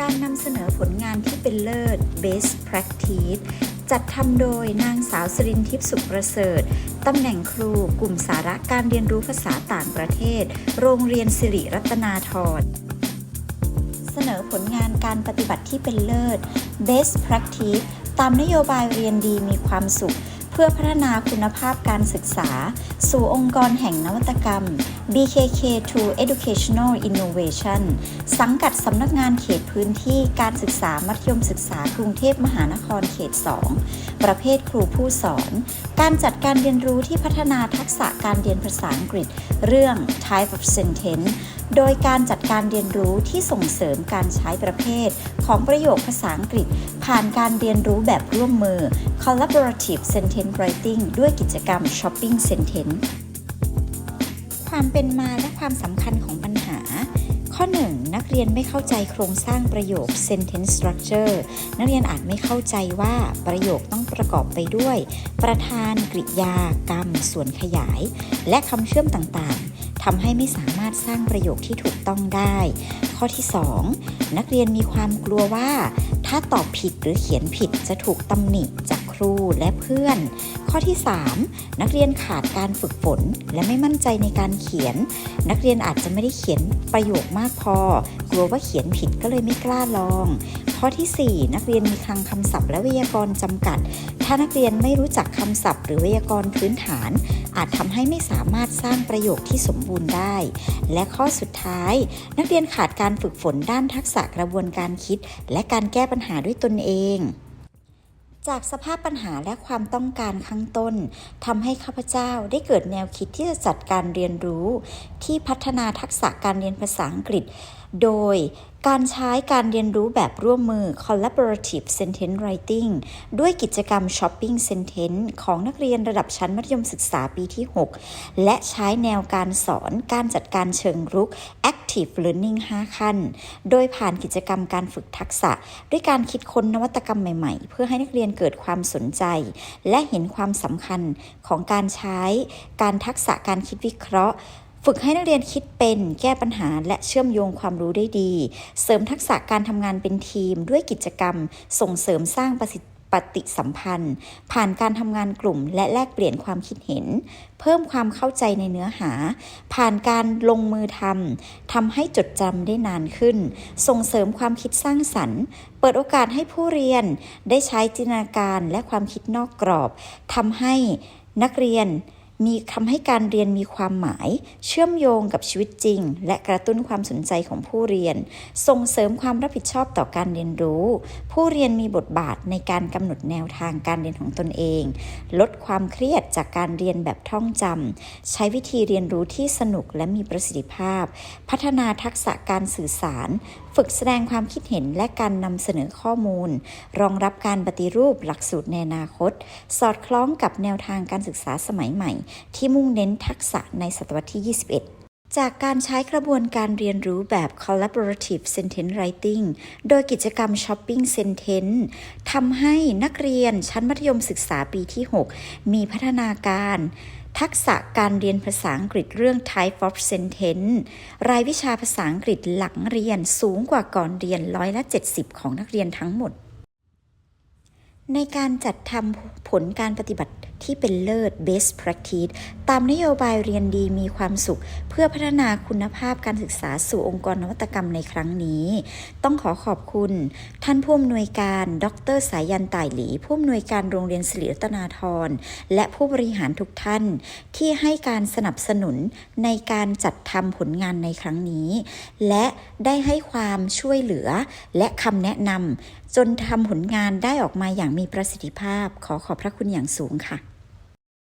การนำเสนอผลงานที่เป็นเลิศ Best Practice จัดทำโดยนางสาวสรินทิพย์สุขประเสริฐ ตำแหน่งครู กลุ่มสาระการเรียนรู้ภาษาต่างประเทศ โรงเรียนสิริรัตนาธรเสนอผลงานการปฏิบัติที่เป็นเลิศ Best Practice ตามนโยบายเรียนดีมีความสุข เพื่อพัฒนาคุณภาพการศึกษา สู่องค์กรแห่งนวัตกรรม BKK2 Educational Innovation สังกัดสำนักงานเขตพื้นที่การศึกษามัธยมศึกษากรุงเทพมหานครเขต 2 ประเภทครูผู้สอน การจัดการเรียนรู้ที่พัฒนาทักษะการเรียนภาษาอังกฤษ เรื่อง Type of Sentence โดยการจัดการเรียนรู้ที่ส่งเสริมการใช้ประเภท ของประโยคภาษาอังกฤษ ผ่านการเรียนรู้แบบร่วมมือ Collaborative Sentence Writing ด้วยกิจกรรม Shopping Sentence ความเป็นมาและความสำคัญของปัญหาข้อ 1 นักเรียนไม่เข้าใจโครงสร้างประโยค sentence structure นักเรียนอาจไม่เข้าใจว่าประโยคต้องประกอบไปด้วย ประธานกริยากรรม ส่วนขยาย และคำเชื่อมต่างๆ ทำให้ไม่สามารถสร้างประโยคที่ถูกต้องได้ ข้อที่ 2 นักเรียนมีความกลัวว่า ถ้าตอบผิดหรือเขียนผิดจะถูกตำหนิจาก รูและเพื่อน ข้อที่ 3 นักเรียนขาดการฝึกฝน และไม่มั่นใจในการเขียน นักเรียนอาจจะไม่ได้เขียนประโยคมากพอ กลัวว่าเขียนผิดก็เลยไม่กล้าลอง ข้อทีสี่ 4 นักเรียนมีคลังคำศัพท์และไวยากรณ์จำกัด ถ้านักเรียนไม่รู้จักคำศัพท์ หรือไวยากรณ์พื้นฐาน อาจทำให้ไม่สามารถสร้างประโยคที่สมบูรณ์ได้ และข้อสุดท้าย นักเรียนขาดการฝึกฝนด้านทักษะกระบวนการคิด และการแก้ปัญหาด้วยตนเอง จากสภาพปัญหาและความต้องการข้างต้นทำให้ข้าพเจ้าได้เกิดแนวคิดที่จะจัดการเรียนรู้ ที่พัฒนาทักษะการเรียนภาษาอังกฤษ โดยการใช้การเรียนรู้แบบร่วมมือ collaborative sentence writing ด้วยกิจกรรม shopping sentence ของนักเรียนระดับชั้นมัธยมศึกษาปีที่ 6 และใช้แนวการสอนการจัดการเชิงรุก active learning 5 ขั้น โดยผ่านกิจกรรมการฝึกทักษะ ด้วยการคิดค้นนวัตกรรมใหม่ๆ เพื่อให้นักเรียนเกิดความสนใจ และเห็นความสำคัญของการใช้การทักษะการคิดวิเคราะห์ ฝึกให้นักเรียนคิดเป็นแก้ปัญหาและเชื่อมโยงความรู้ได้ดี เสริมทักษะการทำงานเป็นทีม ด้วยกิจกรรม ส่งเสริมสร้างประสิทธิปฏิสัมพันธ์ ผ่านการทำงานกลุ่ม และแลกเปลี่ยนความคิดเห็น เพิ่มความเข้าใจในเนื้อหา ผ่านการลงมือทำทำให้จดจำได้นานขึ้น ส่งเสริมความคิดสร้างสรรค์ เปิดโอกาสให้ผู้เรียน ได้ใช้จินตนาการและความคิดนอกกรอบทำให้นักเรียน มีทำให้การเรียนมีความหมาย เชื่อมโยงกับชีวิตจริง และกระตุ้นความสนใจของผู้เรียน ส่งเสริมความรับผิดชอบต่อการเรียนรู้ ผู้เรียนมีบทบาทในการกำหนดแนวทางการเรียนของตนเอง ลดความเครียดจากการเรียนแบบท่องจำใช้วิธีเรียนรู้ที่สนุกและมีประสิทธิภาพ พัฒนาทักษะการสื่อสาร ฝึกแสดงความคิดเห็นและการนำเสนอข้อมูล รองรับการปฏิรูปหลักสูตรในอนาคต สอดคล้องกับแนวทางการศึกษาสมัยใหม่ที่มุ่งเน้นทักษะในศตวรรษที่ 21จากการใช้กระบวนการเรียนรู้แบบ collaborative sentence writing โดยกิจกรรม shopping sentence ทำให้นักเรียนชั้นมัธยมศึกษาปีที่ 6 มีพัฒนาการ ทักษะการเรียนภาษาอังกฤษเรื่อง type of sentence รายวิชาภาษาอังกฤษหลังเรียนสูงกว่าก่อนเรียนร้อยละ 70 ของนักเรียนทั้งหมด ในการจัดทำผลการปฏิบัติ ที่เป็นเลิศ best practice ตามนโยบายเรียนดีมีความสุข เพื่อพัฒนาคุณภาพการศึกษาสู่องค์กรนวัตกรรมในครั้งนี้ ต้องขอขอบคุณ ท่านผู้อำนวยการ ดรสายันต่ายหลี ผู้อำนวยการโรงเรียนศิริรัตนาธรและผู้บริหารทุกท่าน ที่ให้การสนับสนุนในการจัดทำผลงานในครั้งนี้ และได้ให้ความช่วยเหลือ และคำแนะนำจนทำผลงานได้ออกมาอย่างมีประสิทธิภาพ ขอขอบพระคุณอย่างสูงค่ะ